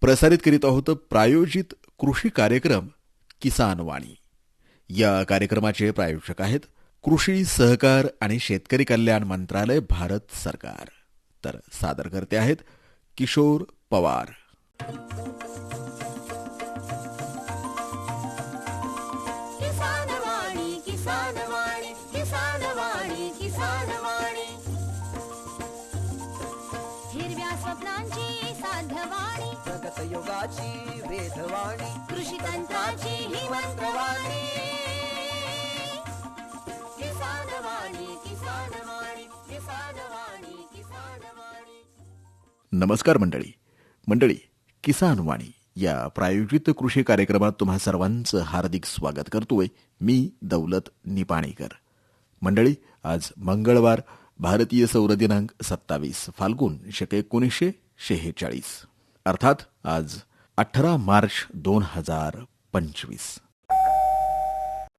प्रसारित करीत आहोत प्रायोजित कृषी कार्यक्रम किसान वाणी. या कार्यक्रमाचे प्रायोजक आहेत कृषी सहकार आणि शेतकरी कल्याण मंत्रालय भारत सरकार. तर सादर करते आहेत किशोर पवार. वेधवाणी कृषी तंत्राची ही मंत्रवाणी. किसान वाणी किसान वाणी किसान वाणी किसान वाणी नमस्कार मंडळी. मंडळी किसान वाणी या प्रायोजित कृषी कार्यक्रमात तुम्हा सर्वांचं हार्दिक स्वागत करतोय मी दौलत निपाणीकर. मंडळी आज मंगळवार भारतीय सौर दिनांक सत्तावीस फाल्गुन शके एकोणीसशे शेहेचाळीस. अर्थात आज अठरा मार्च दोन हजार पंचवीस.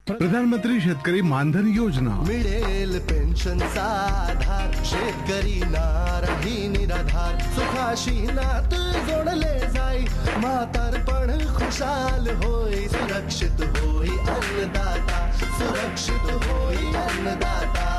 प्रधानमंत्री शेतकरी मानधन योजना. मिळेल पेन्शनचा आधार शेतकरी नाराही निराधार. सुखाशी नात जोडले जाई. म्हातारपण खुशाल होई. सुरक्षित होई अन्नदाता. सुरक्षित होई अन्नदाता.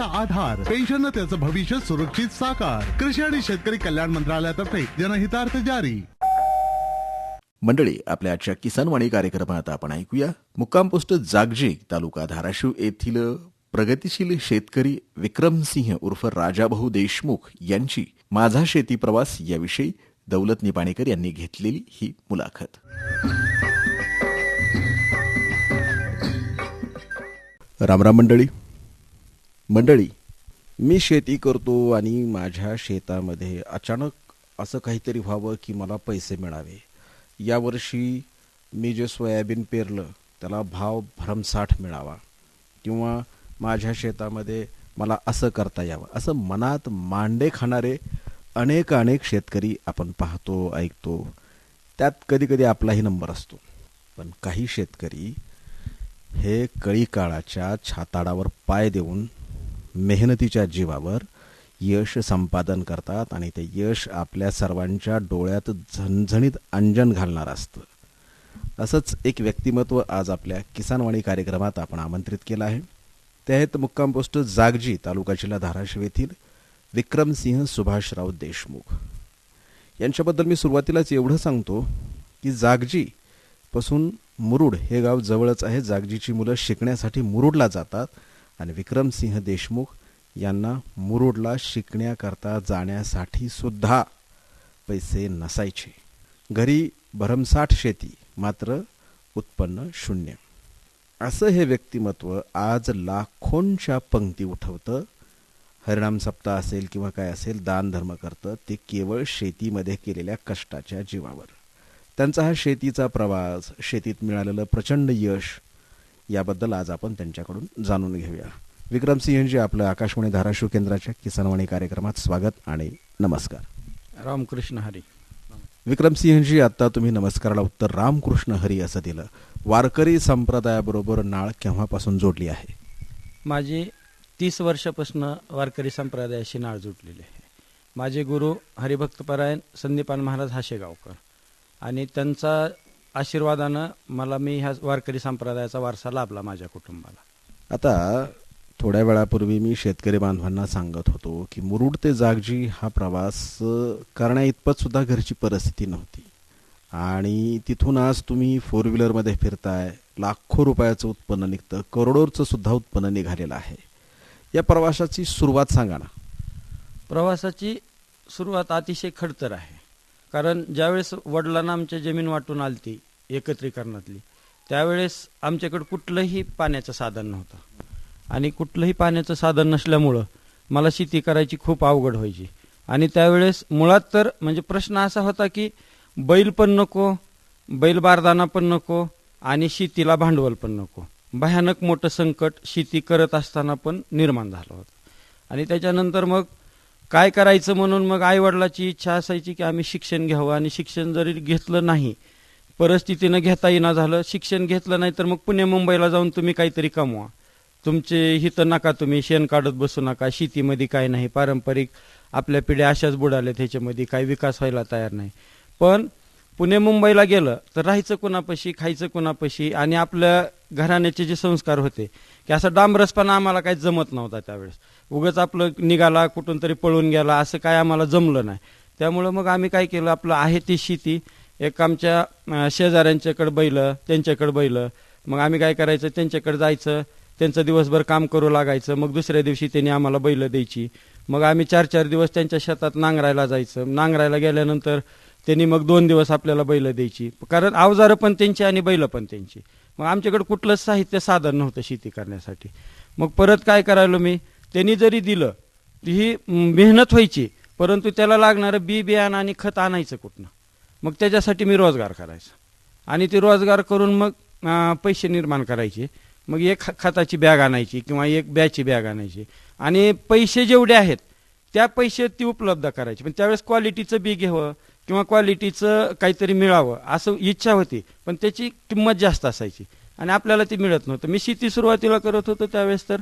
आधार. पेन्शन त्याचं भविष्य सुरक्षित साकार. कृषी आणि शेतकरी कल्याण मंत्रालयातर्फे जनहितार्थ जारी. मंडळी आपल्या आजच्या किसानवाणी कार्यक्रमात आपण ऐकूया मुक्काम पोस्ट जागजिक तालुका धाराशिव येथील प्रगतीशील शेतकरी विक्रमसिंह उर्फ राजाभाऊ देशमुख यांची माझा शेती प्रवास याविषयी दौलत निपाणेकर यांनी घेतलेली ही मुलाखत. रामराम मंडळी. मंडळी मी शेती करतो आणि माझ्या शेतामध्ये अचानक असं काहीतरी व्हावं की मला पैसे मिळावे. यावर्षी मी जे सोयाबीन पेरलं त्याला भाव भरमसाठ मिळावा. किंवा माझ्या शेतामध्ये मला असं करता यावं. असं मनात मांडे खाणारे अनेक अनेक शेतकरी आपण पाहतो ऐकतो. त्यात कधीकधी आपलाही नंबर असतो. पण काही शेतकरी हे कळी काळाच्या छाताडावर पाय देऊन मेहनतीच्या जीवावर यश संपादन करतात आणि ते यश आपल्या सर्वांच्या डोळ्यात झणझणीत अंजन घालणार असतं. असंच एक व्यक्तिमत्व आज आपल्या किसानवाणी कार्यक्रमात आपण आमंत्रित केलं आहे. ते आहेत मुक्काम पोस्ट जागजी तालुका जिल्हा धाराशिव येथील विक्रमसिंह सुभाषराव देशमुख. यांच्याबद्दल मी सुरुवातीलाच एवढं सांगतो की जागजी पासून मुरुड हे गाव जवळच आहे. जागजीची मुलं शिकण्यासाठी मुरुडला जातात. आणि विक्रमसिंह देशमुख यांना मुरुडला शिकण्याकरता जाण्यासाठी सुद्धा पैसे नसायचे. घरी भरमसाठ शेती मात्र उत्पन्न शून्य. असं हे व्यक्तिमत्व आज लाखोंच्या पंक्ती उठवतं. हरिणाम सप्ताह असेल किंवा काय असेल दानधर्म करतं ते केवळ शेतीमध्ये केलेल्या कष्टाच्या जीवावर. त्यांचा हा शेतीचा प्रवास शेतीत मिळालेलं प्रचंड यश याबद्दल आज आपण त्यांच्याकडून जाणून घेऊया. विक्रमसिंहजी आपलं आकाशवाणी धाराशिव केंद्राच्या किसानवाणी कार्यक्रमात स्वागत आणि नमस्कार. रामकृष्ण हरी. विक्रमसिंहजी आता तुम्ही नमस्काराला उत्तर रामकृष्ण हरी असं दिलं. वारकरी संप्रदायाबरोबर नाळ केव्हापासून जोडली आहे? माझी तीस वर्षापासून वारकरी संप्रदायाशी नाळ जुटलेली आहे. माझे गुरु हरिभक्तपरायण संदीपान महाराज हाशेगावकर आणि त्यांचा आशीर्वादानं मला मी ह्या वारकरी संप्रदायाचा वारसा लाभला माझ्या कुटुंबाला. आता थोड्या वेळापूर्वी मी शेतकरी बांधवांना सांगत होतो की मुरुड ते जागजी हा प्रवास करण्या इतपत सुद्धा घरची परिस्थिती नव्हती. आणि तिथून आज तुम्ही फोर व्हीलरमध्ये फिरताय लाखो रुपयाचं उत्पन्न निघतं करोडोचं सुद्धा उत्पन्न निघालेलं आहे. या प्रवासाची सुरुवात सांगा ना. प्रवासाची सुरुवात अतिशय खडतर आहे. कारण ज्यावेळेस वडिलांना आमच्या जमीन वाटून आलती एकत्रीकरणातली त्यावेळेस आमच्याकडे कुठलंही पाण्याचं साधन नव्हतं. आणि कुठलंही पाण्याचं साधन नसल्यामुळं मला शेती करायची खूप अवघड व्हायची. आणि त्यावेळेस मुळात तर म्हणजे प्रश्न असा होता की बैल पण नको बैल बारदाना पण नको आणि शेतीला भांडवल पण नको. भयानक मोठं संकट शेती करत असताना पण निर्माण झालं होतं. आणि त्याच्यानंतर मग काय करायचं म्हणून मग आईवडिलाची इच्छा असायची की आम्ही शिक्षण घ्यावं आणि शिक्षण जरी घेतलं नाही परिस्थितीनं घेता येईना झालं शिक्षण घेतलं नाही तर मग पुणे मुंबईला जाऊन तुम्ही काहीतरी कमवा. तुमचे हित नका तुम्ही शेण काढत बसू नका शेतीमध्ये काय नाही पारंपरिक आपल्या पिढ्या अशाच बुडाल्या ह्याच्यामध्ये काही विकास व्हायला तयार नाही. पण पुणे मुंबईला गेलं तर राहायचं कुणापाशी खायचं कुणापाशी आणि आपल्या घराण्याचे जे संस्कार होते की असं डांबरसपणा आम्हाला काही जमत नव्हता त्यावेळेस. उगच आपलं निघाला कुठून तरी पळून गेला असं काय आम्हाला जमलं नाही. त्यामुळं मग आम्ही काय केलं आपलं आहे ती शेती. एक आमच्या शेजाऱ्यांच्याकडं शेजाऱ्यांच्याकडे त्यांच्याकडं त्यांच्याकडे मग आम्ही काय करायचं त्यांच्याकडे जायचं. त्यांचं दिवसभर काम करू लागायचं. मग दुसऱ्या दिवशी त्यांनी आम्हाला बैलं द्यायची. मग आम्ही चार चार दिवस त्यांच्या शेतात नांगरायला जायचं. नांगरायला गेल्यानंतर त्यांनी मग दोन दिवस आपल्याला बैलं द्यायची. कारण अवजारं पण त्यांची आणि बैलं पण त्यांची. मग आमच्याकडे कुठलंच साहित्य साधन नव्हतं शेती करण्यासाठी. मग परत काय करायलो मी? त्यांनी जरी दिलं ही मेहनत व्हायची परंतु त्याला लागणारं बी बियाणं आणि खत आणायचं कुठनं? मग त्याच्यासाठी मी रोजगार करायचा. आणि ते रोजगार करून मग पैसे निर्माण करायचे. मग एक खताची बॅग आणायची किंवा एक बॅगची बॅग आणायची. आणि पैसे जेवढे आहेत त्या पैसे ती उपलब्ध करायची. पण त्यावेळेस क्वालिटीचं बी घ्यावं किंवा क्वालिटीचं काहीतरी मिळावं असं इच्छा होती. पण त्याची किंमत जास्त असायची. आणि आपल्याला ती मिळत नव्हतं. मी शेती सुरुवातीला करत होतो त्यावेळेस तर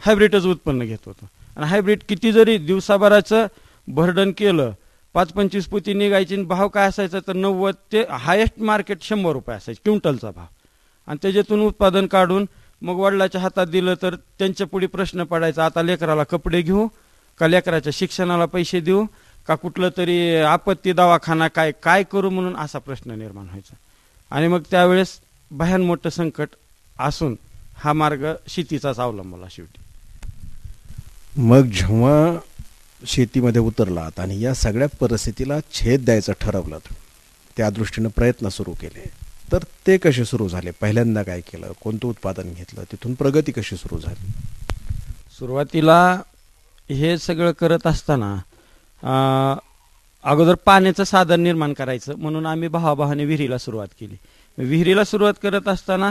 हायब्रिडच उत्पन्न घेत होतो. आणि हायब्रिड किती जरी दिवसाभराचं भरडण केलं पाच पंचवीस पोती निघायची आणि भाव काय असायचा तर नव्वद ते हायेस्ट मार्केट शंभर रुपये असायचे क्विंटलचा भाव. आणि त्याच्यातून उत्पादन काढून मग वडिलाच्या हातात दिलं तर त्यांच्या पुढे प्रश्न पडायचा आता लेकराला कपडे घेऊ का लेकराच्या शिक्षणाला पैसे देऊ? का कुठलं तरी आपत्ती दवाखाना काय काय करू म्हणून असा प्रश्न निर्माण व्हायचा. आणि मग त्यावेळेस भयान मोठं संकट असून हा मार्ग शेतीचाच अवलंबला शेवटी. मग जेव्हा शेतीमध्ये उतरलात आणि या सगळ्या परिस्थितीला छेद द्यायचं ठरवलं त्या दृष्टीनं प्रयत्न सुरू केले तर ते कसे सुरू झाले? पहिल्यांदा काय केलं? कोणतं उत्पादन घेतलं? तिथून प्रगती कशी सुरू झाली? सुरुवातीला हे सगळं करत असताना अगोदर पाण्याचं साधन निर्माण करायचं म्हणून आम्ही भावाभावाने विहिरीला सुरुवात केली. विहिरीला सुरुवात करत असताना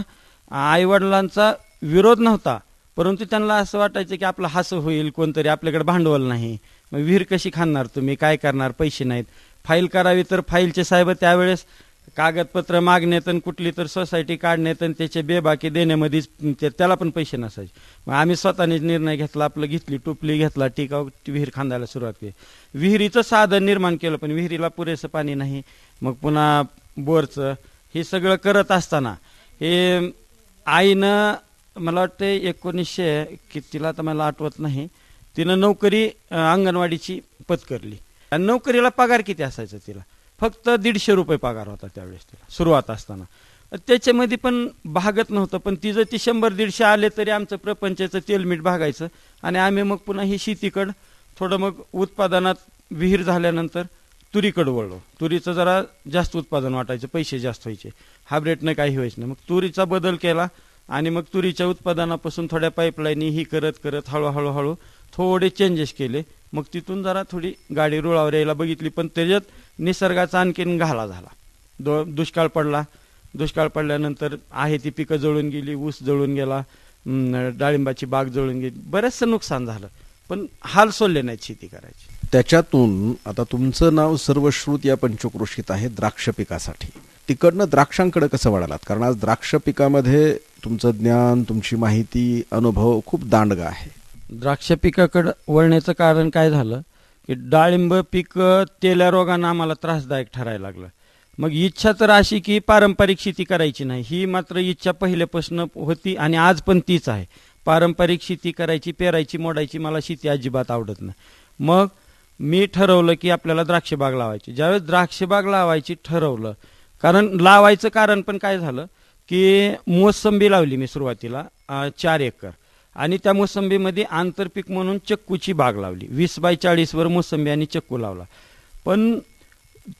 आईवडिलांचा विरोध नव्हता परंतु त्यांना असं वाटायचं की आपलं हसं होईल कोणतरी आपल्याकडे भांडवल नाही. मग विहीर कशी खाणार तुम्ही? काय करणार? पैसे नाहीत. फाईल करावी तर फाईलचे साहेब त्यावेळेस कागदपत्र मागण्यात आणि कुठली तर सोसायटी काढण्यात आणि त्याचे बेबाकी देण्यामध्येच ते- त्याला पण पैसे नसायचे. मग आम्ही स्वतःनेच निर्णय घेतला आपलं घेतली टोपली घेतला टिकाव विहीर खांदायला सुरुवात केली. विहिरीचं साधन निर्माण केलं पण विहिरीला पुरेसं पाणी नाही. मग पुन्हा बोरचं हे सगळं करत असताना हे आईनं मला वाटतं एकोणीसशे कितीला तर मला आठवत नाही तिनं नोकरी अं, अंगणवाडीची पत्करली. आणि नोकरीला पगार किती असायचा तिला? फक्त दीडशे रुपये पगार होता त्यावेळेस तिला सुरुवात असताना. त्याच्यामध्ये पण भागत नव्हतं पण तिचं ती शंभर दीडशे आले तरी आमचं प्रपंचाचं तेलमीठ भागायचं आणि आम्ही मग पुन्हा ही शेतीकड थोडं मग उत्पादनात विहीर झाल्यानंतर तुरीकडं वळलो. तुरीचं जरा जास्त उत्पादन वाटायचं पैसे जास्त व्हायचे. हायब्रेडनं काही व्हायचं नाही. मग तुरीचा बदल केला आणि मग तुरीच्या उत्पादनापासून थोड्या पाईपलाईनी ही करत करत हळूहळू हळू थोडे चेंजेस केले. मग तिथून जरा थोडी गाडी रुळावर यायला बघितली पण त्याच्यात निसर्गाचा आणखीन घाला झाला. दो दुष्काळ पडला. दुष्काळ पडल्यानंतर आहे ती पिकं जळून गेली ऊस जळून गेला डाळिंबाची बाग जळून गेली. बरंचसं नुकसान झालं. पण हाल सोडले नाहीत शेती करायची. त्याच्यातून आता तुमचं नाव सर्वश्रुत या पंचक्रोशीत आहे द्राक्ष पिकासाठी. तिकडनं द्राक्षांकडे कसं वळालात? कारण आज द्राक्ष पिकामध्ये तुमचं ज्ञान तुमची माहिती अनुभव खूप दांडगा आहे. द्राक्ष पिकाकडं वळण्याचं कारण काय झालं? डाळिंब पीक तेल्या रोगानं आम्हाला त्रासदायक ठरायला लागलं. मग इच्छा तर अशी की पारंपरिक शेती करायची नाही. ही मात्र इच्छा पहिल्यापासून होती आणि आज पण तीच आहे. पारंपरिक शेती करायची पेरायची मोडायची मला शेती अजिबात आवडत नाही. मग मी ठरवलं की आपल्याला द्राक्षबाग लावायची. ज्यावेळेस द्राक्षबाग लावायची ठरवलं कारण लावायचं कारण पण काय झालं की मोसंबी लावली मी सुरुवातीला चार एकर. आणि त्या मोसंबीमध्ये आंतरपीक म्हणून चक्कूची बाग लावली. वीस बाय चाळीसवर मोसंबी आणि चक्कू लावला. पण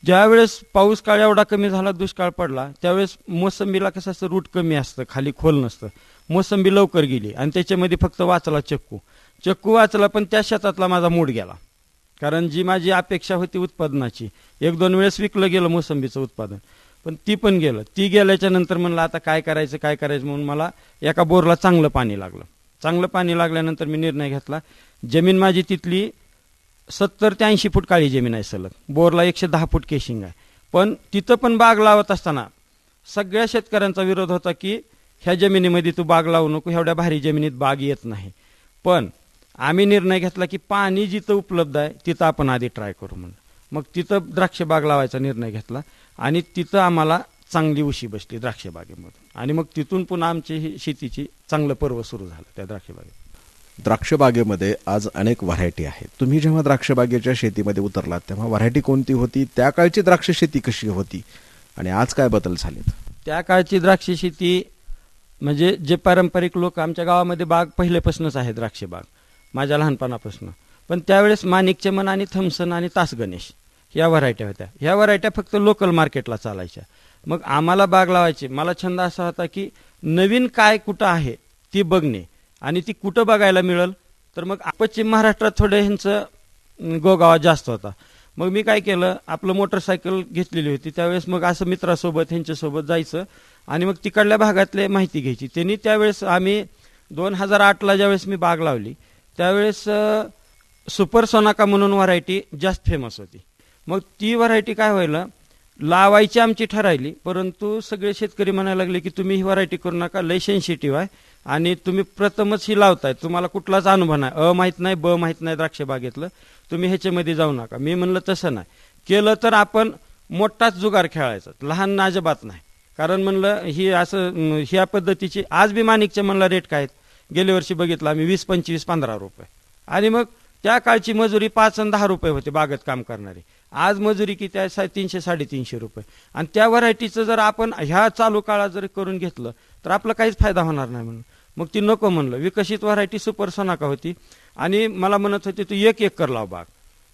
ज्यावेळेस पाऊस काळ एवढा कमी झाला दुष्काळ पडला त्यावेळेस मोसंबीला कसं असतं रूट कमी असतं खाली खोल नसतं. मोसंबी लवकर गेली आणि त्याच्यामध्ये फक्त वाचला चक्कू. चक्कू वाचला पण त्या शेतातला माझा मूड गेला. कारण जी माझी अपेक्षा होती उत्पादनाची एक दोन वेळेस विकलं गेलं मोसंबीचं उत्पादन. पण ती पण गेलं. ती गेल्याच्यानंतर म्हणलं आता काय करायचं काय करायचं म्हणून मला एका बोरला चांगलं पाणी लागलं. चांगलं पाणी लागल्यानंतर मी निर्णय घेतला. जमीन माझी तिथली सत्तर ते ऐंशी फूट काळी जमीन आहे सलग. बोरला एकशे दहा फूट केशिंग आहे. पण तिथं पण बाग लावत असताना सगळ्या शेतकऱ्यांचा विरोध होता की ह्या जमिनीमध्ये तू बाग लावू नको एवढ्या भारी जमिनीत बाग येत नाही. पण आम्ही निर्णय घेतला की पाणी जिथं उपलब्ध आहे तिथं आपण आधी ट्राय करू म्हणून. मग तिथं द्राक्ष बाग लावायचा निर्णय घेतला आणि तिथं आम्हाला चांगली उशी बसली द्राक्ष बागेमधून आणि मग तिथून पुन्हा आमची ही शेतीची चांगलं पर्व सुरू झालं त्या द्राक्ष बागेत द्राक्ष बागेमध्ये आज अनेक व्हरायटी आहेत. तुम्ही जेव्हा द्राक्ष बागेच्या शेतीमध्ये उतरलात तेव्हा व्हरायटी कोणती होती? त्या काळची द्राक्ष शेती कशी होती? आणि आज काय बदल झालेत? त्या काळची द्राक्ष शेती म्हणजे जे पारंपरिक लोक आमच्या गावामध्ये बाग पहिल्यापासूनच आहे द्राक्ष बाग माझ्या लहानपणापासून. पण त्यावेळेस माणिक चमन आणि थम्सन आणि तास गणेश या व्हरायट्या होत्या. ह्या व्हरायट्या फक्त लोकल मार्केटला चालायच्या. मग आम्हाला बाग लावायची. मला छंद असा होता की नवीन काय कुठं आहे ती बघणे. आणि ती कुठं बघायला मिळेल? तर मग पश्चिम महाराष्ट्रात थोडं ह्यांचं गोगावा जास्त होता. मग मी काय केलं आपलं मोटरसायकल घेतलेली होती. त्यावेळेस मग असं मित्रासोबत ह्यांच्यासोबत जायचं. आणि मग तिकडल्या भागातले माहिती घ्यायची. त्यांनी त्यावेळेस आम्ही दोन हजार आठला ज्यावेळेस मी बाग लावली त्यावेळेस सुपर सोनाका म्हणून व्हरायटी जास्त फेमस होती. मग ती व्हरायटी काय व्हायला लावायची आमची ठरायली परंतु सगळे शेतकरी म्हणायला लागले की तुम्ही ही व्हरायटी करू नका लय सेन्सिटिव्ह आहे. आणि तुम्ही प्रथमच ही लावताय. तुम्हाला कुठलाच अनुभव नाही. अ माहीत नाही ब माहीत नाही द्राक्ष बागेतलं. तुम्ही ह्याच्यामध्ये जाऊ नका. मी म्हणलं तसं नाही. केलं तर आपण मोठाच जुगार खेळायचा. लहान नाजबात नाही. कारण म्हणलं ही असं ह्या पद्धतीची आज बी माणिकच्या म्हणला रेट काय आहेत? गेल्या वर्षी बघितलं आम्ही वीस पंचवीस पंधरा रुपये. आणि मग त्या काळची मजुरी पाच आणि दहा रुपये होते बागेत काम करणारी. आज मजुरी किती आहे? सा तीनशे साडेतीनशे रुपये. आणि त्या व्हरायटीचं जर आपण ह्या चालू काळात जर करून घेतलं तर आपला काहीच फायदा होणार नाही म्हणून. मग ती नको म्हणलं. विकसित व्हरायटी सुपर सोनाका होती. आणि मला म्हणत होती तू एक एकर लाव बाग.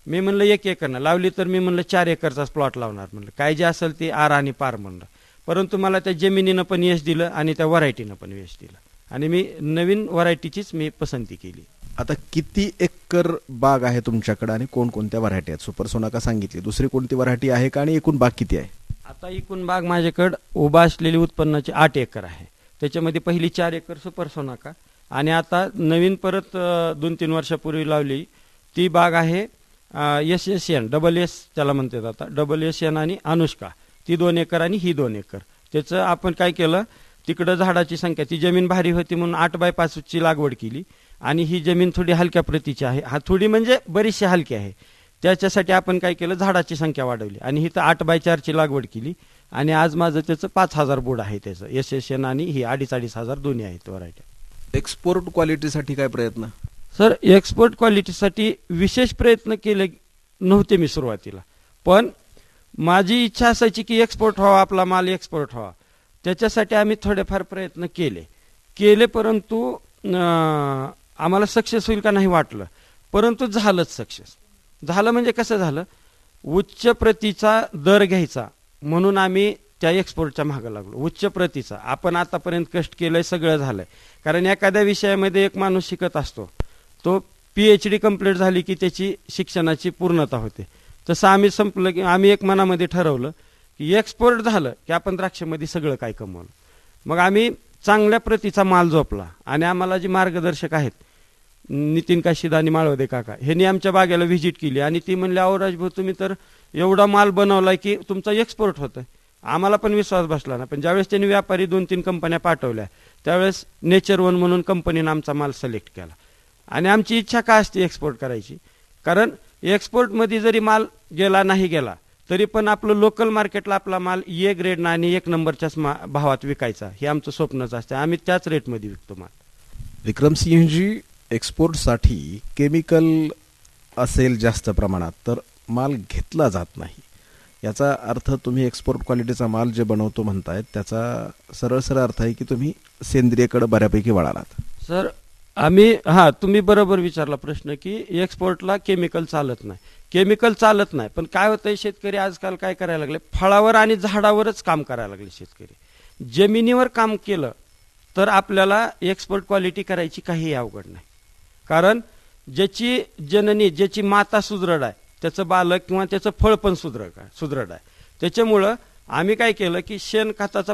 मी म्हणलं एक एकर ना लावली तर मी म्हणलं चार एकरचाच प्लॉट लावणार. म्हणलं काय जे असेल ते आर आणि पार म्हणलं. परंतु मला त्या जमिनीनं पण यश दिलं आणि त्या व्हरायटीनं पण यश दिलं. आणि मी नवीन व्हरायटीचीच मी पसंती केली. आता किती एकर बाग आहे तुमच्याकडे आणि कोणकोणत्या व्हरायटी आहेत? सुपर सोनाका सांगितली. दुसरी कोणती व्हरायटी आहे का आणि एकूण बाग किती आहे? आता एकूण बाग माझ्याकडं उभा असलेली उत्पन्नाची आठ एकर आहे. त्याच्यामध्ये पहिली चार एकर सुपर सोनाका आणि आता नवीन परत दोन तीन वर्षापूर्वी लावली. ती बाग आहे S S N double S त्याला म्हणतात आता. डबल एस एन आणि अनुष्का. ती दोन एकर आणि ही दोन एकर. त्याचं आपण काय केलं तिकडं झाडाची संख्या ती जमीन भारी होती म्हणून आठ बाय पाचची लागवड केली. आणि ही जमीन थोडी हलक्या प्रतीची आहे. हा थोडी म्हणजे बरीचशी हलकी आहे. त्याच्यासाठी आपण काय केलं? झाडाची संख्या वाढवली. आणि इथं आठ बाय चारची लागवड केली. आणि आज माझं त्याचं पाच हजार बोर्ड आहे त्याचं. एस एस एन आणि ही अडीच अडीच हजार दोन्ही आहेत व्हरायटी एक्सपोर्ट क्वालिटीसाठी काय प्रयत्न? सर एक्सपोर्ट क्वालिटीसाठी विशेष प्रयत्न केले नव्हते मी सुरुवातीला. पण माझी इच्छा असायची की एक्सपोर्ट व्हावा आपला माल एक्सपोर्ट व्हावा. त्याच्यासाठी आम्ही थोडेफार प्रयत्न केले. केले परंतु आम्हाला सक्सेस होईल का नाही वाटलं. परंतु झालंच सक्सेस. झालं म्हणजे कसं झालं? उच्च प्रतीचा दर घ्यायचा. म्हणून आम्ही त्या एक्सपोर्टच्या मागं लागलो. उच्च प्रतीचा. आपण आतापर्यंत कष्ट केलंय सगळं झालंय. कारण एखाद्या विषयामध्ये एक माणूस शिकत असतो. तो पी एच डी कंप्लीट झाली की त्याची शिक्षणाची पूर्णता होते. तसं आम्ही संपलं की आम्ही एक मनामध्ये ठरवलं की एक्सपोर्ट झालं की आपण द्राक्षामध्ये सगळं काय कमवलं. मग आम्ही चांगल्या प्रतीचा माल जोपला. आणि आम्हाला जे मार्गदर्शक आहेत नितीन काशीद आणि माळवदे काका. ह्यांनी आमच्या बागेला व्हिजिट केली आणि ती म्हणली अहो भाऊ तुम्ही तर एवढा माल बनवलाय की तुमचा एक्सपोर्ट होतं आम्हाला पण विश्वास बसला ना. पण ज्यावेळेस त्यांनी व्यापारी दोन तीन कंपन्या पाठवल्या त्यावेळेस नेचर वन म्हणून कंपनीनं आमचा माल सिलेक्ट केला. आणि आमची इच्छा का असते एक्सपोर्ट करायची? कारण एक्सपोर्टमध्ये जरी माल गेला नाही गेला तरी पण आपलं लोकल मार्केटला आपला माल ए ग्रेडनं आणि एक नंबरच्याच मा भावात विकायचा. हे आमचं स्वप्नच असतं. आम्ही त्याच रेटमध्ये विकतो माल. विक्रमसिंहजी एक्सपोर्टसाठी केमिकल असेल जास्त प्रमाणात तर माल घेतला जात नाही. याचा अर्थ तुम्ही एक्सपोर्ट क्वालिटीचा माल जे बनवतो म्हणतायत त्याचा सरळ सरळ अर्थ आहे की तुम्ही सेंद्रियकडे बऱ्यापैकी वळालात. सर आम्ही हा तुम्ही बरोबर विचारला प्रश्न की एक्सपोर्टला केमिकल चालत नाही. केमिकल चालत नाही पण काय होतंय शेतकरी आजकाल काय करायला लागले? फळावर आणि झाडावरच काम करायला लागले शेतकरी. जमिनीवर काम केलं तर आपल्याला एक्सपोर्ट क्वालिटी करायची काही अवघड नाही. कारण ज्याची जननी ज्याची माता सुदृढ आहे त्याचं बालक किंवा त्याचं फळ पण सुदृढ आहे सुदृढ आहे. त्याच्यामुळं आम्ही काय केलं की शेणखताचा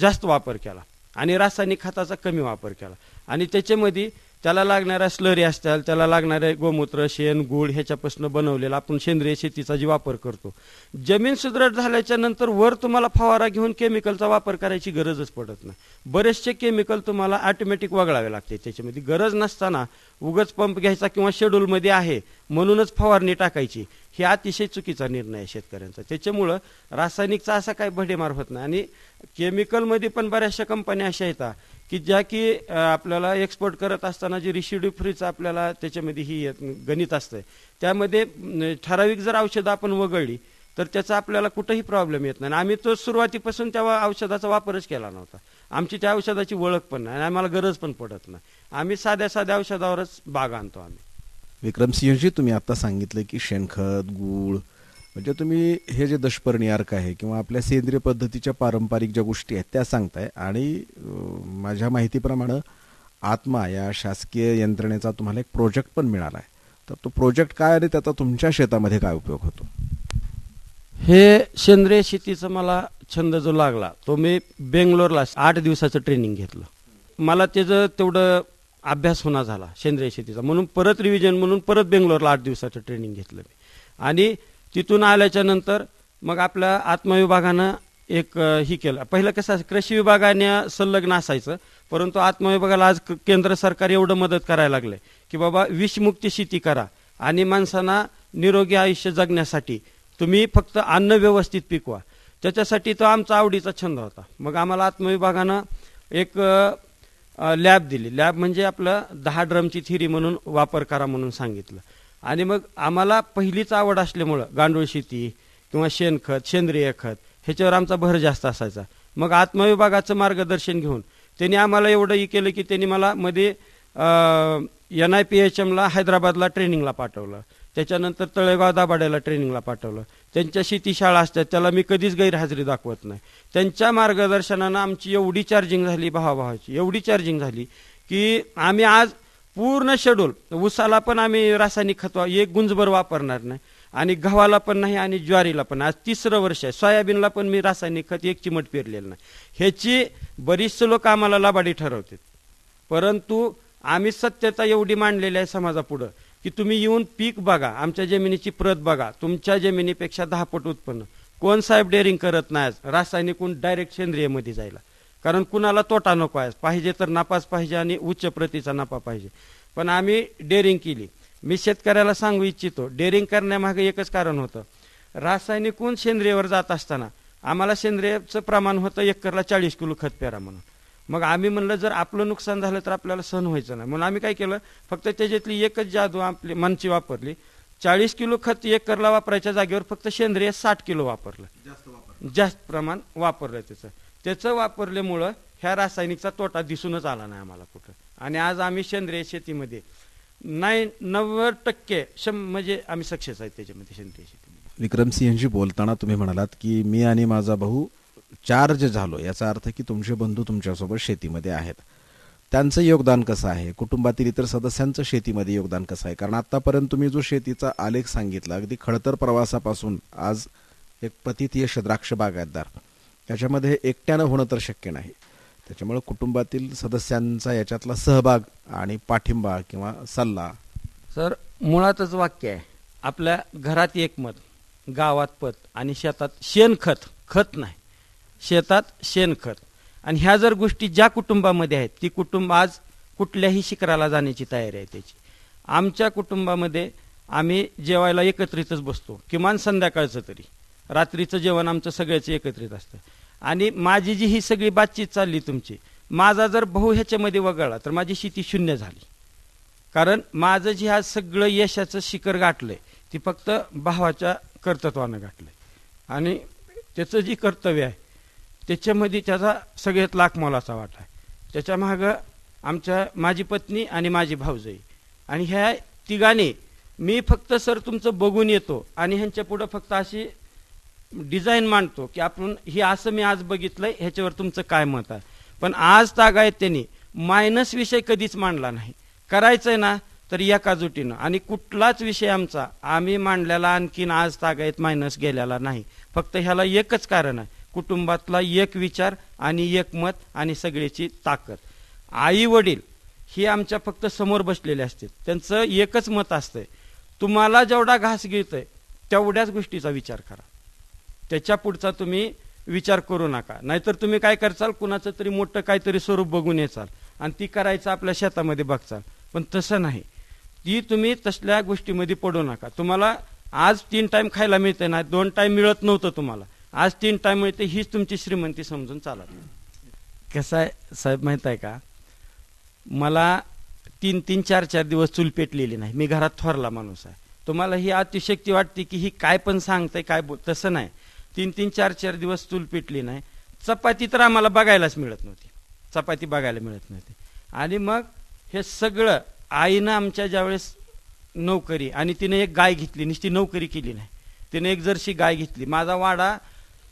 जास्त वापर केला आणि रासायनिक खताचा कमी वापर केला. आणि त्याच्यामध्ये त्याला लागणाऱ्या स्लरी असतात त्याला लागणारे गोमूत्र शेण गुळ ह्याच्यापासून बनवलेला आपण सेंद्रिय शेतीचा जी वापर करतो. जमीन सुदृढ झाल्याच्यानंतर वर तुम्हाला फवारा घेऊन केमिकलचा वापर करायची गरजच पडत नाही. बरेचसे केमिकल तुम्हाला ऑटोमॅटिक वगळावे लागते. त्याच्यामध्ये गरज नसताना उगच पंप घ्यायचा किंवा शेड्यूलमध्ये आहे म्हणूनच फवारणी टाकायची. हे अतिशय चुकीचा निर्णय आहे शेतकऱ्यांचा. त्याच्यामुळं रासायनिकचा असा काही भडेमार होत नाही. आणि केमिकलमध्ये पण बऱ्याचशा कंपन्या अशा येतात की ज्या की आपल्याला एक्सपोर्ट करत असताना जी रिशिड्यू फ्रीचं आपल्याला त्याच्यामध्ये ही येत- गणित असतं त्यामध्ये ठराविक जर औषधं आपण वगळली तर त्याचा आपल्याला कुठंही प्रॉब्लेम येत नाही. आणि आम्ही तो सुरुवातीपासून त्या औषधाचा वापरच केला नव्हता. आमची त्या औषधाची ओळख पण नाही आणि आम्हाला गरज पण पडत नाही. आम्ही साध्या साध्या औषधावरच बाग आणतो आम्ही. विक्रम सिंहजी तुम्ही आता सांगितलं की शेणखत गूळ म्हणजे तुम्ही हे जे दशपर्णी अर्क आहे किंवा आपल्या सेंद्रिय पद्धतीच्या पारंपरिक ज्या गोष्टी आहेत त्या सांगताय. आणि माझ्या माहितीप्रमाणे आत्मा या शासकीय यंत्रणेचा तुम्हाला एक प्रोजेक्ट पण मिळाला आहे तर तो प्रोजेक्ट काय आणि त्याचा तुमच्या शेतामध्ये काय उपयोग होतो? हे सेंद्रिय शेतीचा मला छंद जो लागला तो मी बेंगलोरला आठ दिवसाचं ट्रेनिंग घेतलं. मला त्याचं तेवढं अभ्यास होणार झाला सेंद्रिय शेतीचा. म्हणून परत रिव्हिजन म्हणून परत बेंगलोरला आठ दिवसाचं ट्रेनिंग घेतलं मी. आणि तिथून आल्याच्यानंतर मग आपल्या आत्मविभागानं एक ही केलं. पहिलं कसं कृषी विभागाने संलग्न असायचं परंतु आत्मविभागाला आज क- केंद्र सरकार एवढं मदत करायला लागलंय की बाबा विषमुक्ती शेती करा आणि माणसांना निरोगी आयुष्य जगण्यासाठी तुम्ही फक्त अन्न व्यवस्थित पिकवा. त्याच्यासाठी तो आमचा आवडीचा छंद होता. मग आम्हाला आत्मविभागानं एक लॅब दिली. लॅब म्हणजे आपलं दहा ड्रमची थिरी म्हणून वापर करा म्हणून सांगितलं. आणि मग आम्हाला पहिलीच आवड असल्यामुळं गांडूळ शेती किंवा शेणखत सेंद्रिय खत ह्याच्यावर आमचा भर जास्त असायचा. मग आत्मविभागाचं मार्गदर्शन घेऊन त्यांनी आम्हाला एवढंही केलं की त्यांनी मला मध्ये एन आय पी एच एमला हैदराबादला ट्रेनिंगला पाठवलं. त्याच्यानंतर तळेगाव दाबाड्याला ट्रेनिंगला पाठवलं. त्यांच्या शेतीशाळा असतात त्याला मी कधीच गैरहजेरी दाखवत नाही. त्यांच्या मार्गदर्शनानं आमची एवढी चार्जिंग झाली भावाभावाची एवढी चार्जिंग झाली की आम्ही आज पूर्ण शेड्यूल ऊसाला पण आम्ही रासायनिक खत एक गुंजभर वापरणार नाही. आणि गव्हाला पण नाही आणि ज्वारीला पण. आज तिसरं वर्ष आहे. सोयाबीनला पण मी रासायनिक खत एक चिमट पेरलेलं नाही. ह्याची बरीचसे लोक आम्हाला लाभाडी ठरवतात. परंतु आम्ही सत्यता एवढी मांडलेली आहे समाजापुढं की तुम्ही येऊन पीक बघा. आमच्या जमिनीची प्रत बघा. तुमच्या जमिनीपेक्षा दहा पट उत्पन्न. कोण साहेब डेअरिंग करत नाही आज? रासायनिकून डायरेक्ट सेंद्रियमध्ये जायला. कारण कुणाला तोटा नको आहे. पाहिजे तर नापास पाहिजे आणि उच्च प्रतीचा नफा पाहिजे. पण आम्ही डेअरिंग केली. मी शेतकऱ्याला सांगू इच्छितो डेअरिंग करण्यामागे एकच कारण होतं. रासायनिकून सेंद्रियवर जात असताना आम्हाला सेंद्रियचं प्रमाण होतं एकरला चाळीस किलो खत पेरा म्हणून. मग आम्ही म्हणलं जर आपलं नुकसान झालं तर आपल्याला सहन व्हायचं नाही. म्हणून आम्ही काय केलं फक्त त्याच्यातली एकच जादू आपली मनची वापरली. चाळीस किलो खत एकरला वापरायच्या जागेवर फक्त सेंद्रिय साठ किलो वापरलं. जास्त प्रमाण वापरलं त्याचं. त्याचं वापरल्यामुळं ह्या रासायनिकचा तोटा दिसूनच आला नाही आम्हाला कुठं. आणि आज आम्ही सेंद्रिय शेतीमध्ये नाही नव्वद टक्के शं म्हणजे आम्ही सक्सेस आहेत त्याच्यामध्ये सेंद्रिय शेतीमध्ये. विक्रमसिंहजी बोलताना तुम्ही म्हणालात की मी आणि माझा भाऊ चार्ज झालो याचा अर्थ की तुमचे बंधू तुमच्यासोबत शेतीमध्ये आहेत. त्यांचं योगदान कसं आहे? कुटुंबातील इतर सदस्यांचं शेतीमध्ये योगदान कसं आहे? कारण आतापर्यंत तुम्ही जो शेतीचा आलेख सांगितला अगदी खडतर प्रवासापासून आज एक प्रतितीयश द्राक्ष बागायतदार. याच्यामध्ये एकट्यानं होणं तर शक्य नाही. त्याच्यामुळं कुटुंबातील सदस्यांचा याच्यातला सहभाग आणि पाठिंबा किंवा सल्ला. सर मुळातच वाक्य आहे. आपल्या घरात एकमत गावात पत आणि शेतात शेणखत खत नाही. शेतात शेणखत. आणि ह्या जर गोष्टी ज्या कुटुंबामध्ये आहेत ती कुटुंब आज कुठल्याही शिखराला जाण्याची तयारी आहे त्याची. आमच्या कुटुंबामध्ये आम्ही जेवायला एकत्रितच बसतो किमान संध्याकाळचं तरी. रात्रीचं जेवण आमचं सगळ्याचं एकत्रित असतं. आणि माझी जी ही सगळी बातचीत चालली तुमची माझा जर भाऊ ह्याच्यामध्ये वगळला तर माझी शेती शून्य झाली. कारण माझं जे हा सगळं यशाचं शिखर गाठलंय ती फक्त भावाच्या कर्तत्वानं गाठलंय. आणि त्याचं जी कर्तव्य आहे त्याच्यामध्ये त्याचा सगळ्यात लाख मोलाचा वाटा आहे. त्याच्या मागं आमच्या माझी पत्नी आणि माझी भाऊजाई. आणि ह्या तिघांनी मी फक्त सर तुमचं बघून येतो आणि ह्यांच्या पुढं फक्त अशी डिझाईन मांडतो की आपण हे असं मी आज बघितलंय ह्याच्यावर तुमचं काय मत आहे? पण आज तागायत त्यांनी. मायनस विषय कधीच मांडला नाही. करायचंय ना तर एकाजुटीनं आणि कुठलाच विषय आमचा आम्ही मांडलेला आणखीन आज तागायत मायनस गेलेला नाही. फक्त ह्याला एकच कारण आहे. कुटुंबातला एक विचार आणि एक मत आणि सगळ्याची ताकद. आई वडील हे आमच्या फक्त समोर बसलेले असते त्यांचं एकच मत असतंय. तुम्हाला जेवढा घास गिळतंय तेवढ्याच गोष्टीचा विचार करा. त्याच्या पुढचा तुम्ही विचार करू नका. नाहीतर तुम्ही काय करचाल? कुणाचं तरी मोठं काहीतरी स्वरूप बघून येचाल आणि ती करायचं आपल्या शेतामध्ये बघचाल. पण तसं नाही. ती तुम्ही तसल्या गोष्टीमध्ये पडू नका. तुम्हाला आज तीन टाइम खायला मिळते ना दोन टाइम मिळत नव्हतं तुम्हाला. आज तीन टाइम मिळते हीच तुमची श्रीमंती समजून चालत कसं आहे साहेब माहीत आहे का? मला तीन तीन चार चार दिवस चूल पेटलेली नाही. मी घरात थोरला माणूस आहे. तुम्हाला ही अतिशक्ती वाटते की ही काय पण सांगते काय बोल तसं नाही. तीन तीन चार चार दिवस चूल पेटली नाही. चपाती तर आम्हाला बघायलाच मिळत नव्हती. चपाती बघायला मिळत नव्हती. आणि मग हे सगळं आईनं आमच्या ज्यावेळेस नोकरी आणि तिने एक गाय घेतली नुसती नोकरी केली नाही. तिने एक जर्शी गाय घेतली. माझा वाडा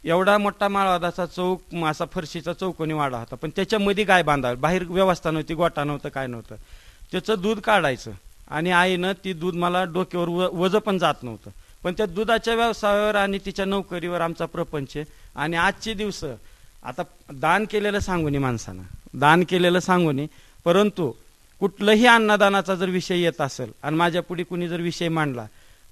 एवढा मोठा माळवादाचा चौक असा फरशीचा चौकोनी वाडा होता. पण त्याच्यामध्ये गाय बांधावी. बाहेर व्यवस्था नव्हती गोटा नव्हतं काय नव्हतं. त्याचं दूध काढायचं. आणि आईनं ती दूध मला डोक्यावर व वजं पण जात नव्हतं. पण त्या दुधाच्या व्यवसायावर आणि तिच्या नोकरीवर आमचा प्रपंच आहे. आणि आजचे दिवस आता दान केलेलं सांगूनी माणसानं. दान केलेलं सांगूनी परंतु कुठलंही अन्नदानाचा जर विषय येत असेल आणि माझ्या पुढे कुणी जर विषय मांडला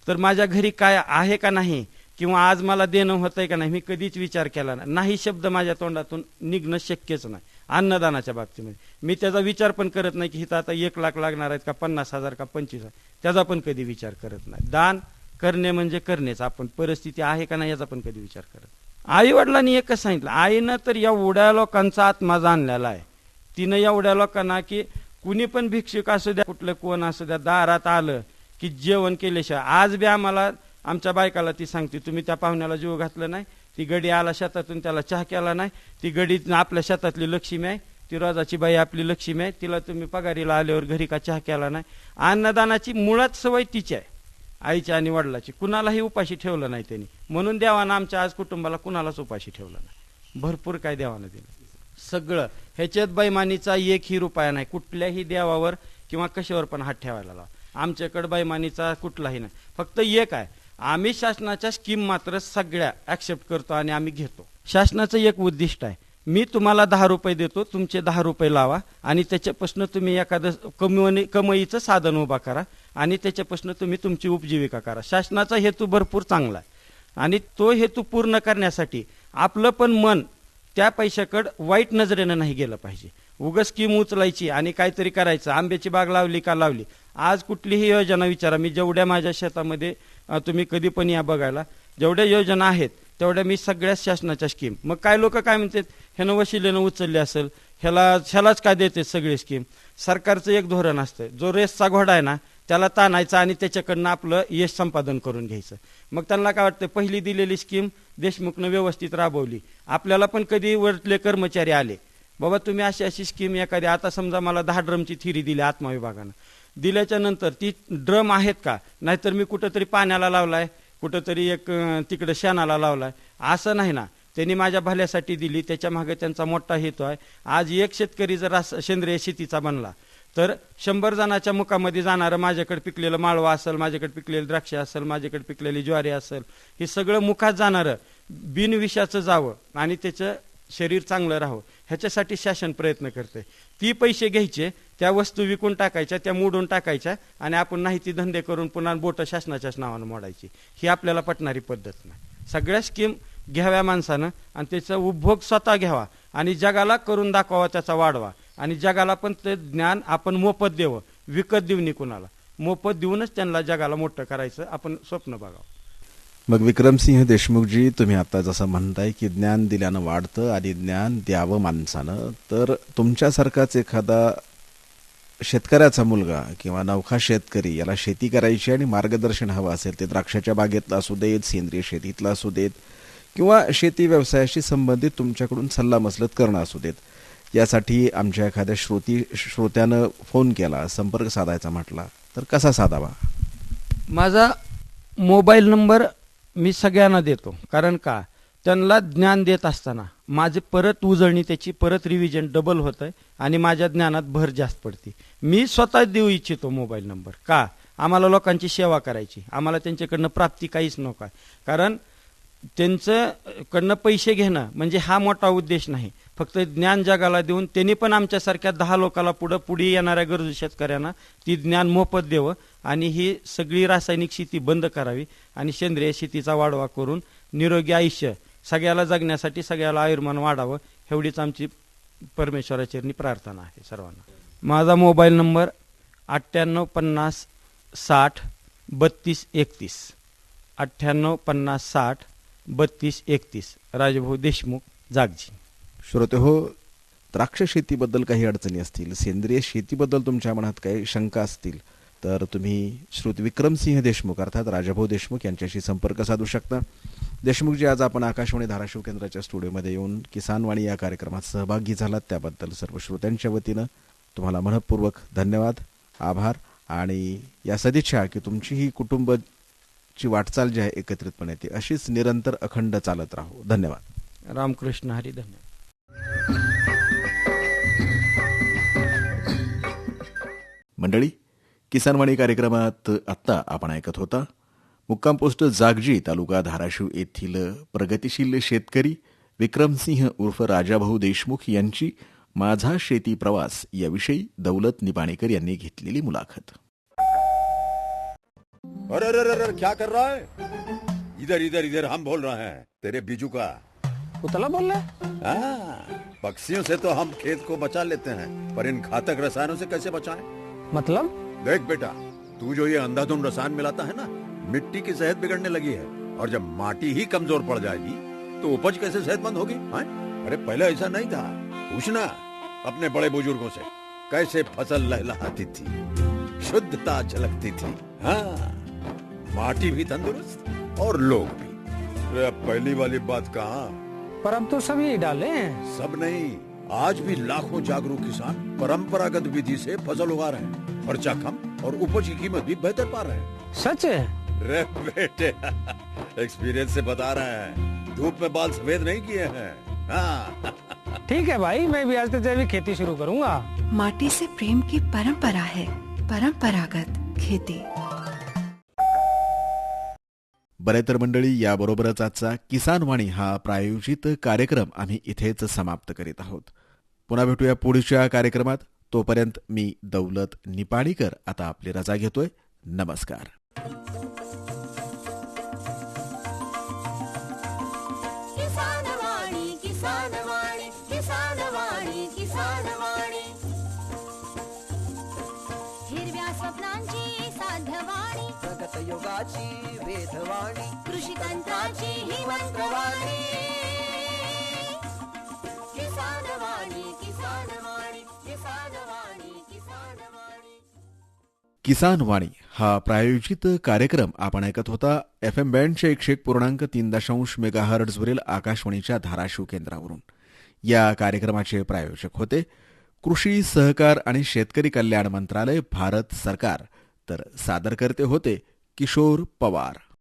तर माझ्या घरी काय आहे का नाही किंवा आज मला देणं होतंय का नाही मी कधीच विचार केला नाही. नाही शब्द माझ्या तोंडातून निघणं शक्यच नाही अन्नदानाच्या बाबतीमध्ये. मी त्याचा विचार पण करत नाही की हिथं आता एक लाख लागणार आहेत का पन्नास हजार का पंचवीस हजार. त्याचा पण कधी विचार करत नाही. दान करणे म्हणजे करणेच. आपण परिस्थिती आहे का नाही याचा पण कधी विचार करत आई वडिलांनी एकच सांगितलं आईनं तर एवढ्या लोकांचा आत्मा जाणलेला आहे. तिनं एवढ्या लोकांना की कुणी पण भिक्षुक असू द्या कुठलं कोण असू द्या दारात आलं की जेवण केल्याशिवाय. आज बी आम्हाला आमच्या बायकाला ती सांगते तुम्ही त्या पाहुण्याला जीव घातलं नाही ती गडी आला शेतातून त्याला चहा केला नाही ती गडी आपल्या शेतातली लक्ष्मी आहे ती रोजाची बाई आपली लक्ष्मी आहे तिला तुम्ही पगारीला आल्यावर घरी का चहा केला नाही? अन्नदानाची मुळात सवय तिची आहे. आईच्या आणि वडिलाची. कुणालाही उपाशी ठेवलं नाही त्यांनी. म्हणून देवानं आमच्या आज कुटुंबाला कुणालाच उपाशी ठेवलं नाही. भरपूर काय देवानं दिलं. सगळं. ह्याच्यात बैमानीचा एकही रुपया नाही. कुठल्याही देवावर किंवा कशावर पण हात ठेवायला लावा. आमच्याकडं बैमानीचा कुठलाही नाही. फक्त एक आहे. आम्ही शासनाच्या स्कीम मात्र सगळ्या ऍक्सेप्ट करतो आणि आम्ही घेतो. शासनाचं एक उद्दिष्ट आहे. मी तुम्हाला दहा रुपये देतो तुमचे दहा रुपये लावा आणि त्याच्यापासून तुम्ही एखादं कमवणे कमाईचं साधन उभा करा आणि त्याच्यापासून तुम्ही तुमची उपजीविका करा. शासनाचा हेतू भरपूर चांगला आहे. आणि तो हेतू पूर्ण करण्यासाठी आपलं पण मन त्या पैशाकडं वाईट नजरेनं नाही गेलं पाहिजे. उगं स्कीम उचलायची आणि काहीतरी करायचं आंब्याची बाग लावली का लावली. आज कुठलीही योजना विचारा. मी जेवढ्या माझ्या शेतामध्ये तुम्ही कधी पण या बघायला जेवढ्या योजना आहेत तेवढ्या मी सगळ्याच शासनाच्या स्कीम मग काय लोक काय म्हणतात ह्यानं वशिलेनं उचलले असेल ह्याला ह्यालाच काय देते सगळी स्कीम सरकारचं एक धोरण असतं. जो रेसचा घोडा आहे ना त्याला ताणायचा आणि त्याच्याकडनं आपलं यश संपादन करून घ्यायचं. मग त्यांना काय वाटतं पहिली दिलेली स्कीम देशमुखनं व्यवस्थित राबवली. आपल्याला पण कधी वरले कर्मचारी आले. बाबा तुम्ही अशी अशी स्कीम एखादी आता समजा मला दहा ड्रमची थिरी दिली आत्माविभागानं. दिल्याच्या नंतर ती ड्रम आहेत का? नाहीतर मी कुठंतरी पाण्याला लावलाय. कुठंतरी एक तिकडं शेणाला लावलाय. असं नाही ना. त्यांनी माझ्या भल्यासाठी दिली त्याच्यामागे त्यांचा मोठा हेतू आहे. आज एक शेतकरी जर असं सेंद्रिय शेतीचा बनला तर शंभर जणाच्या मुखामध्ये जाणारं माझ्याकडे पिकलेलं माळवा असेल माझ्याकडे पिकलेली द्राक्षे असेल माझ्याकडे पिकलेली ज्वारी असेल हे सगळं मुखात जाणारं बिनविषाचं जावं आणि त्याचं शरीर चांगलं राहावं. ह्याच्यासाठी शासन प्रयत्न करते ती पैसे घ्यायचे त्या वस्तू विकून टाकायच्या त्या मोडून टाकायच्या आणि आपण नाही ती धंदे करून पुन्हा बोटं शासनाच्याच नावानं मोडायची. ही आपल्याला पटणारी पद्धत नाही. सगळ्या स्कीम घ्याव्या माणसानं आणि त्याचा उपभोग स्वतः घ्यावा आणि जगाला करून दाखवावा त्याचा वाढवा. आणि जगाला पण ते ज्ञान आपण मोफत देवं. विकत देऊ नये कुणाला. मोफत देऊनच त्यांना जगाला मोठं करायचं आपण स्वप्न बघावं. मग विक्रमसिंह देशमुखजी तुम्ही आता जसं म्हणताय की ज्ञान दिल्यानं वाढतं आणि ज्ञान द्यावं माणसानं तर तुमच्यासारखाच एखादा शेतकऱ्याचा मुलगा किंवा नवखा शेतकरी याला शेती करायची आणि मार्गदर्शन हवं असेल ते द्राक्षाच्या बागेतलं असू देत सेंद्रिय शेतीतलं असू देत किंवा शेती व्यवसायाशी संबंधित तुमच्याकडून सल्लामसलत करणं असू देत यासाठी आमच्या एखाद्या श्रोती श्रोत्यानं फोन केला संपर्क साधायचा म्हटला तर कसा साधावा? माझा मोबाईल नंबर मी सगळ्यांना देतो. कारण का? त्यांना ज्ञान देत असताना. माझे परत उजळणी त्याची परत रिव्हिजन डबल होत आहे आणि माझ्या ज्ञानात भर जास्त पडते. मी स्वतः देऊ इच्छितो मोबाईल नंबर का? आम्हाला लोकांची सेवा करायची. आम्हाला त्यांच्याकडनं प्राप्ती काहीच नको. कारण त्यांचं कडनं पैसे घेणं म्हणजे हा मोठा उद्देश नाही. फक्त ज्ञान जगाला देऊन त्यांनी पण आमच्यासारख्या दहा लोकाला पुढं पुढे येणाऱ्या गरजू शेतकऱ्यांना ती ज्ञान मोफत द्यावं आणि ही सगळी रासायनिक शेती बंद करावी आणि सेंद्रिय शेतीचा वाढवा करून निरोगी आयुष्य सगळ्याला जगण्यासाठी सगळ्याला आयुर्मान वाढावं एवढीच आमची परमेश्वराचरणी प्रार्थना आहे सर्वांना. माझा मोबाईल नंबर अठ्ठ्याण्णव पन्नास साठ बत्तीस एकतीस. अठ्ठ्याण्णव पन्नास साठ बत्तीस एकतीस. राजभाऊ देशमुख जागजी. श्रोते हो द्राक्ष शेतीबद्दल काही अडचणी असतील सेंद्रिय शेतीबद्दल तुमच्या मनात काही शंका असतील तर तुम्ही श्रुत विक्रमसिंह देशमुख अर्थात राजाभाऊ देशमुख यांच्याशी संपर्क साधू शकता. देशमुखजी आज आपण आकाशवाणी धाराशिव केंद्राच्या स्टुडिओमध्ये येऊन किसानवाणी या कार्यक्रमात सहभागी झालात. त्याबद्दल सर्व श्रोत्यांच्या वतीनं तुम्हाला मनपूर्वक धन्यवाद आभार आणि या सदिच्छा की तुमची ही कुटुंबची वाटचाल जी आहे एकत्रितपणे ती अशीच निरंतर अखंड चालत राहू. धन्यवाद. रामकृष्ण हरी धन्यवाद. मंडळी किसानवाणी कार्यक्रमात आत्ता आपण ऐकत होता मुक्काम पोस्ट जागजी तालुका धाराशिव येथील प्रगतिशील शेतकरी विक्रमसिंह उर्फ राजाभाऊ देशमुख यांची माझा शेती प्रवास याविषयी दौलत निपाणेकर यांनी घेतलेली मुलाखत. अरे अरे अरे क्या कर रहा है? इधर इधर इधर हम बोल रहे हैं तेरे बीजू का। उतला बोल रहा हाँ, पक्षियों से तो हम खेत को बचा लेते हैं पर इन घातक रसायनों से कैसे बचाएं? मतलब? देख बेटा तू जो ये अंधाधुन रसायन मिलाता है ना मिट्टी की सेहत बिगड़ने लगी है और जब माटी ही कमज़ोर पड़ जाएगी तो उपज कैसे सेहतमंद होगी हाँ? अरे पहले ऐसा नहीं था। पूछना अपने बड़े बुज़ुर्गों से कैसे फ़सल लहलहाती थी शुद्धता झलकती थी हाँ? माटी भी तंदुरुस्त और लोग भी। अरे पहली वाली बात कहा? पर अब तो सभी डाले। हैं सब नहीं। आज भी लाखों जागरूक किसान परंपरागत विधि से फ़सल उगा रहे हैं खर्चा कम और उपज की कीमत भी बेहतर पा रहे हैं। सच है? रे बेटे एक्सपीरियंस से बता रहे हैं। धूप में बाल सफ़ेद नहीं किए हैं। हाँ। ठीक है भाई मैं भी आज से जैविक खेती शुरू करूँगा। माटी से प्रेम की परंपरा है परंपरागत खेती। बरे तर मंडळी याबरोबरच आजचा किसान वाणी हा प्रायोजित कार्यक्रम आम्ही इथेच समाप्त करीत आहोत. पुन्हा भेटूया पुढच्या कार्यक्रमात. तोपर्यंत मी दौलत निपाणीकर आता आपली रजा घेतोय. नमस्कार. किसान वाणी किसान वाणी किसान वाणी किसान वाणी हिरव्या स्वप्नांची साध्यवाणी प्रगत योगाची वेधवाणी. कृषी तंत्राची ही मंत्रवाणी. किसान वाणी हा प्रायोजित कार्यक्रम आपण ऐकत होता एफ एम बँडच्या एकशे एक पूर्णांक तीन दशांश मेगाहर्ट्सवरील आकाशवाणीच्या धाराशिव केंद्रावरून. या कार्यक्रमाचे प्रायोजक होते कृषी सहकार आणि शेतकरी कल्याण मंत्रालय भारत सरकार. तर सादरकर्ते होते किशोर पवार.